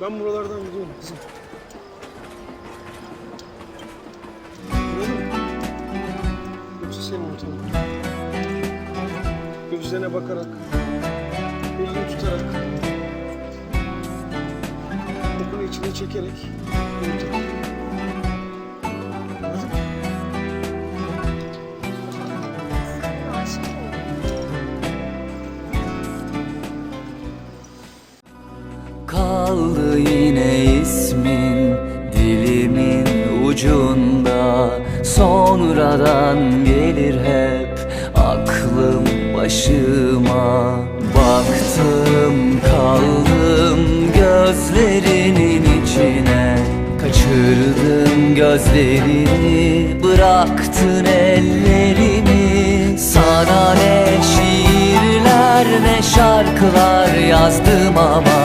Ben buralardan gidiyorum kızım. Yoksa senin ortamın. Gözlerine bakarak, elini tutarak, kokunu içine çekerek uyuyacak. Kaldı yine ismin dilimin ucunda. Sonradan gelir hep aklım başıma. Baktım kaldım gözlerinin içine. Kaçırdım gözlerini bıraktın ellerini. Sana ne şiirler ne şarkılar yazdım ama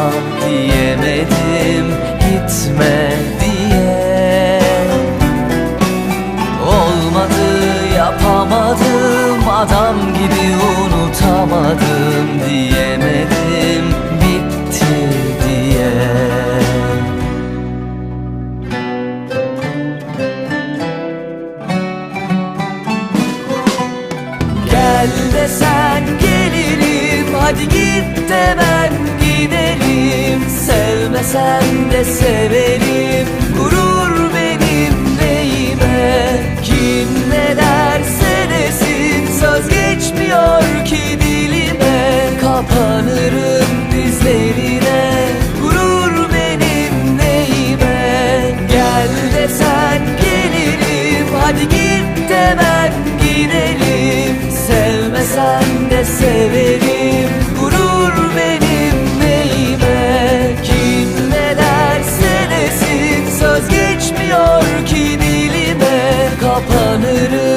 gitme diye. Olmadı yapamadım adam gibi unutamadım Diyemedim bitti diye. Gel desen gelirim Hadi git Sevmesen de severim. Gurur benim neyime? Kim ne derse desin Söz geçmiyor ki dilime. Kapanırım dizlerine. Gurur benim neyime? Gel desen gelirim Hadi git demem gidelim. Sevmesen de severim. kapanırım